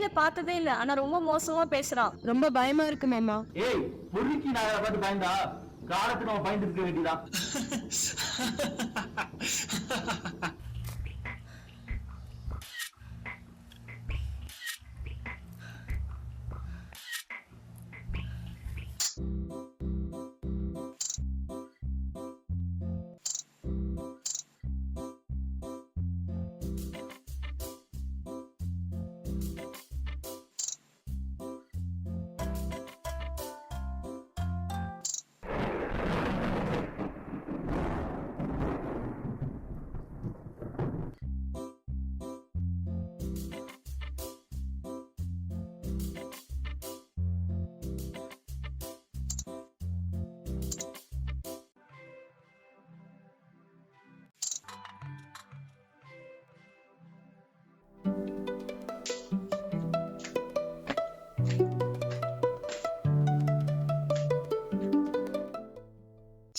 நேர்ல பார்த்ததே இல்ல. ஆனா ரொம்ப மோசமா பேசுறான் ரொம்ப பயமா இருக்கு மாமா ஏய் பொறுக்கி நான் பார்த்து பயந்தா காலத்துக்கு அவன் பயந்து இருக்க வேண்டியதான்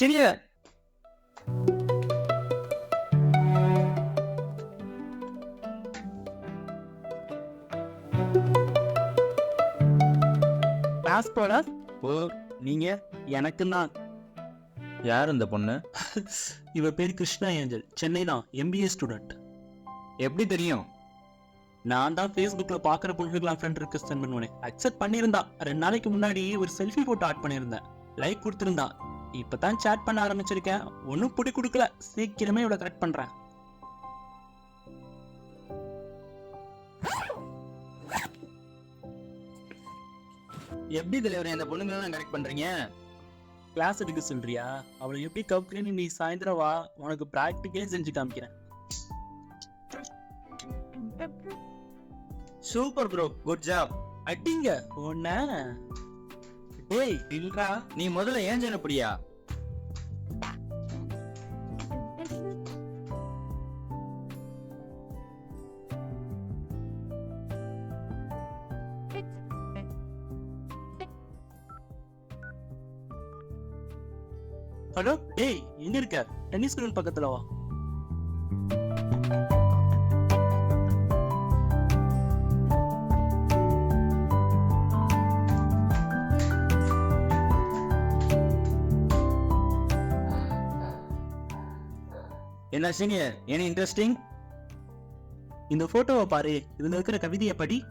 சினிய கிளாஸ் போட ஓ நீங்க? எனக்கு தான் யார் இந்த பொண்ணு? இவ பேர் கிருஷ்ணா ஏஞ்சல். சென்னை தான். எம்பிஏ ஸ்டூடெண்ட் எப்படி தெரியும்? நான் தான் ஃபேஸ்புக்ல பாக்குற பொண்ணுக்கெல்லாம் ஃப்ரெண்ட் ரிக்வெஸ்ட் சென்ட் பண்ணுவேன் அக்செப்ட் பண்ணியிருந்தா. ரெண்டு நாளைக்கு முன்னாடி ஒரு செல்ஃபி போட்டோ ஆட் பண்ணியிருந்தேன். லைக் இப்பதான் சேட் பண்ண ஆரம்பிச்சிருக்கேன். ஒன்றும் பிடி கொடுக்கல. சீக்கிரமே இவ்வளோ கரெக்ட் பண்றேன். எப்படி தலைவர் இந்த பொண்ணுங்க தான் கரெக்ட் பண்றீங்க? கிளாஸ் எடுக்க சொல்றியா? அவளை எப்படி கவுக்குறேன்னு நீ சாயந்தரம் வா உனக்கு ப்ராக்டிக்கலே செஞ்சு காமிக்கிறேன். சூப்பர் ப்ரோ குட் ஜாப் அட்டிங்க ஒன்ன ஏய் இல்லடா நீ முதல்ல ஏன் ஜனப்படியா ஹலோ டேய் எங்க இருக்க? டென்னிஸ் கிரவுண்ட் பக்கத்துல வா. என்ன சீனியர் என்ன இன்ட்ரெஸ்டிங் இந்த போட்டோவை பாரு. இதுல இருக்கிற கவிதையை படி.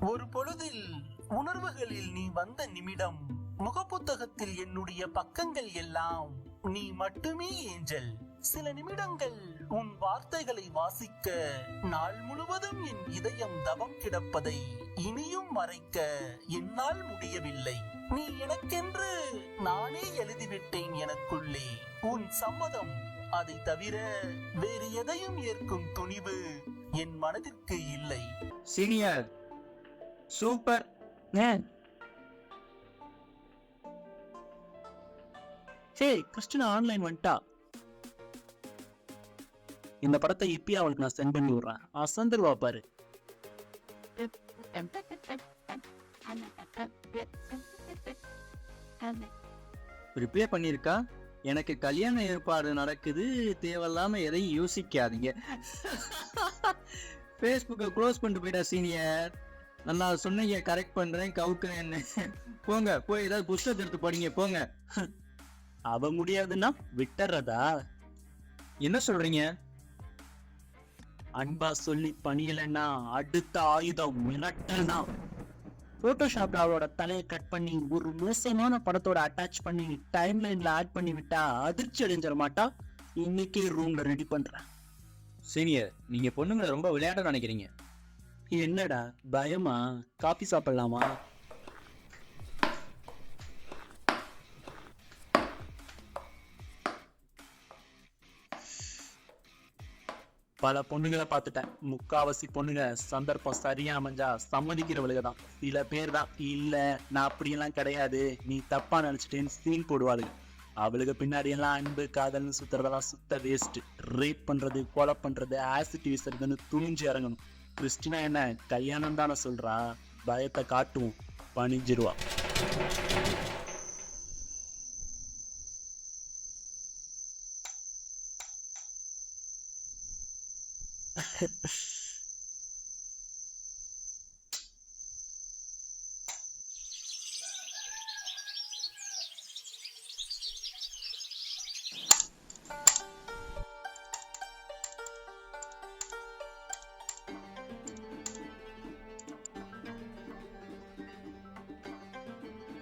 ஒரு பொழுதில் உணர்வுகளில் நீ வந்த நிமிடம் முகப்புத்தகத்தில் என்னுடைய பக்கங்கள் எல்லாம் நீ மட்டுமே ஏஞ்சல். சில நிமிடங்கள் உன் வார்த்தைகளை வாசிக்க நாள் முழுவதும் என் இதயம் தவம் கிடப்பதை இனியும் மறைக்க என்னால் முடியவில்லை. நீ எனக்கென்று நானே எழுதிவிட்டேன் எனக்குள்ளே. உன் சம்மதம் அதை தவிர வேறு எதையும் ஏற்கும் துணிவு என் மனதிற்கு இல்லை. Senior super hey Christina online வந்துட்டா? இந்த படத்தை இப்பயே அவளுக்கு நான் சென்ட் பண்ணி விடுறேன். அசந்துருவா பாரு. ரிப்ளை பண்ணியிருக்கா? எனக்கு கல்யாண ஏற்பாடு நடக்குது தேவையில்லாம எதையும் யோசிக்காதீங்க. ஃபேஸ்புக்கை க்ளோஸ் பண்ணிட்டு போயிட்டா சீனியர் நல்லா சொன்னீங்க கரெக்ட் பண்றேன் கவுக்குறேன்னு. போங்க போய் ஏதாவது புஸ்தகத்தை எடுத்து படிங்க போங்க. அவ முடியாதுன்னா விட்டுறதா? என்ன சொல்றீங்க? அன்பா சொல்லி பணியலைன்னா அடுத்த ஆயுதம் மிரட்டல் தான். போட்டோஷாப்ல அவளோட தலையை கட் பண்ணி ஒரு மோசமான படத்தோட அட்டாச் பண்ணி டைம் லைன்ல ஆட் பண்ணி விட்டா அதிர்ச்சி அடைஞ்சிட மாட்டா. இன்னைக்கே ரூம்ல ரெடி பண்றேன். சீனியர் நீங்க பொண்ணுங்களை ரொம்ப விளையாட நினைக்கிறீங்க. என்னடா பயமா? காபி சாப்பிடலாமா? பல பொண்ணுங்களை பார்த்துட்டேன். முக்காவாசி பொண்ணுங்க சந்தர்ப்பம் சரியா அமைஞ்சா சம்மதிக்கிறவளுக தான் சில பேர் தான் இல்ல நான் அப்படியெல்லாம் கிடையாது. நீ தப்பா நினைச்சிட்டேன்னு சீன் போடுவாளுங்க. அவளுக்கு பின்னாடி எல்லாம் அன்பு காதல்னு சுத்துறதெல்லாம் சுத்த வேஸ்ட் ரேப் பண்றது கொலை பண்றது ஆசிட் வீசுறதுன்னு துணிஞ்சு இறங்கணும். கிறிஸ்டினா என்ன கல்யாணம் தானே சொல்றா. பயத்தை காட்டுவோம். பணிஞ்சிருவா. 그,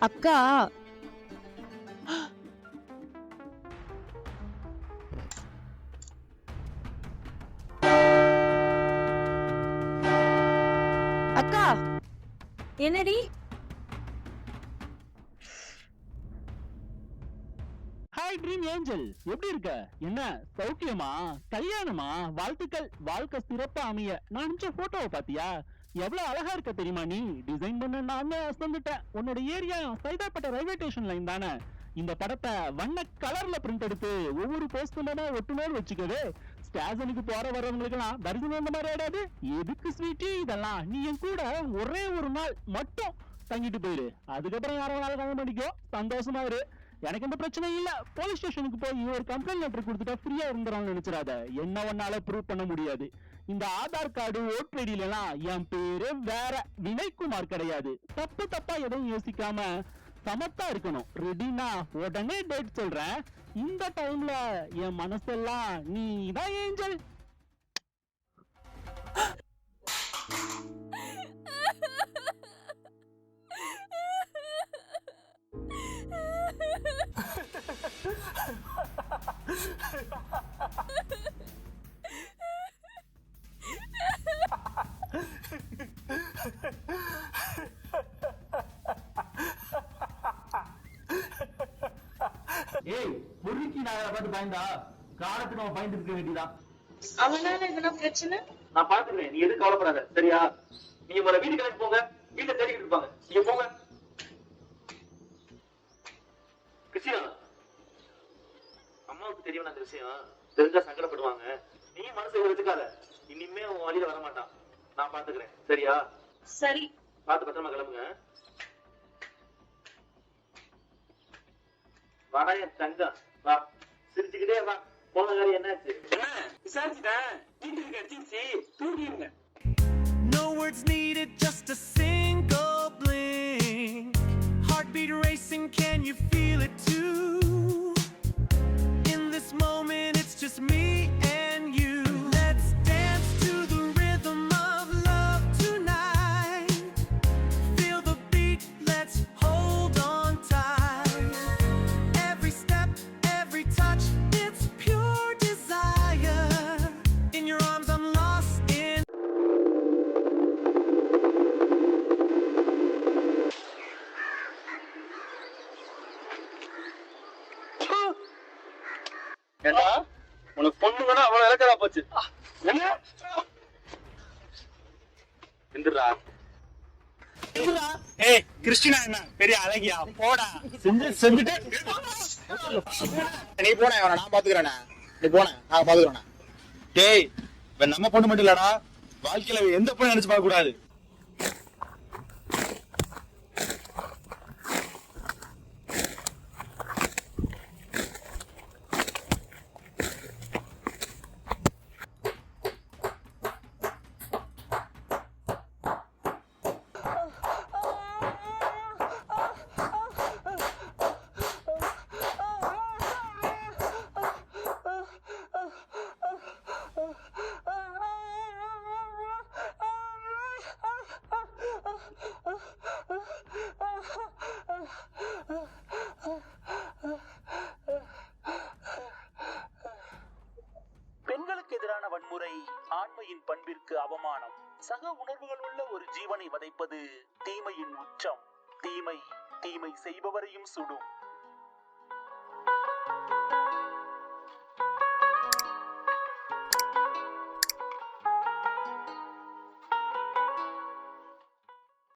아까 அக்கா என்னடி? ஹாய் ட்ரீம் ஏஞ்சல் எப்படி இருக்க? என்ன சௌக்கியமா? கல்யாணமா? வாழ்த்துக்கள். வாழ்க்கை சிறப்பா அமைய. நான் அனுப்பிச்ச போட்டோவை பாத்தியா எவ்வளவு அழகா இருக்க தெரியுமா நீ? டிசைன் பண்ண நான் அசந்துட்டேன். உன்னோட ஏரியா சைதாப்பட்ட ரயில்வே ஸ்டேஷன் லைன் தானே. இந்த படத்தை வண்ண கலர்ல பிரிண்ட் எடுத்து ஒவ்வொரு போஸ்ட்மேனா ஒட்டுநர் வச்சுக்கவே ஸ்டேஷனுக்கு போற வர்றவங்களுக்கெல்லாம் தரிசனம் இந்த மாதிரி ஆடாது எதுக்கு ஸ்வீட்டி இதெல்லாம் நீ என் கூட ஒரே ஒரு நாள் மட்டும் தங்கிட்டு போயிரு. அதுக்கப்புறம் யாரோ நாள் கல்யாணம் பண்ணிக்கோ சந்தோஷமா இரு. எனக்கு எந்த பிரச்சனையும் இல்ல. போலீஸ் ஸ்டேஷனுக்கு போய் ஒரு கம்ப்ளைண்ட் லெட்டர் கொடுத்துட்டா ஃப்ரீயா இருந்துறான்னு நினைச்சிடாத. என்ன ஒன்னால ப்ரூவ் பண்ண முடியாது. இந்த ஆதார் கார்டு ஓட்டு ஐடியில என் பேரு வேற வினய்குமார் கிடையாது. தப்பு தப்பா எதையும் யோசிக்காம சமத்தா இருக்கணும். ரெடினா உடனே டேட் சொல்றேன். இந்த டைம்ல என் மனசெல்லாம் நீ தான் ஏஞ்சல். பொறுக்கி நாயை பார்த்து பயந்தா. காலத்துக்கு அவன் பயந்து இருக்க வேண்டியதான் அவனால எதுனா பிரச்சனை? நான் பாத்துக்கிறேன் நீ எதுவும் கவலைப்படாத. சரியா? நீங்க முதல்ல வீட்டு கணக்கு போங்க. வீட்டை தேடிக்கிட்டு இருப்பாங்க. நீங்க போங்க. கிருஷ்ணா அம்மாவுக்கு தெரியும் அந்த விஷயம். தெரிஞ்சா சங்கடப்படுவாங்க. நீ மனசை வச்சுக்காத. இனிமே உன் வழியில வர மாட்டான். நான் பாத்துக்கிறேன் சரியா? சரி. பார்த்து பத்திரமா கிளம்புங்க. வாடா என் தங்கம். வா. சிரிச்சுக்கிட்டே வா போன காரியம் என்னாச்சு விசாரிச்சுட்டேன் வீட்டுக்கு கிடைச்சிருச்சு தூங்கிடுங்க No words needed, just a single blink. Heartbeat racing, can you feel it too? இலக்கதா போச்சு. என்ன? எந்திரா ஏய் கிறிஸ்டினா என்ன? பெரிய அழகியா? போடா. செஞ்சு செஞ்சுட்டு. நீ போன இவனை நான் பாத்துக்கிறேனே நீ போன நான் பாத்துக்கிறேன் டேய் இவன் நம்ம பொண்ணு மட்டும் இல்லடா. வாழ்க்கையில எந்த பொண்ணு நினைச்சு பார்க்க கூடாது வன்முறை ஆண்மையின் பண்பிற்கு அவமானம். சக உணர்வுகள் உள்ள ஒரு ஜீவனை வதைப்பது தீமையின் உச்சம். தீமை தீமை செய்பவரையும் சுடும்.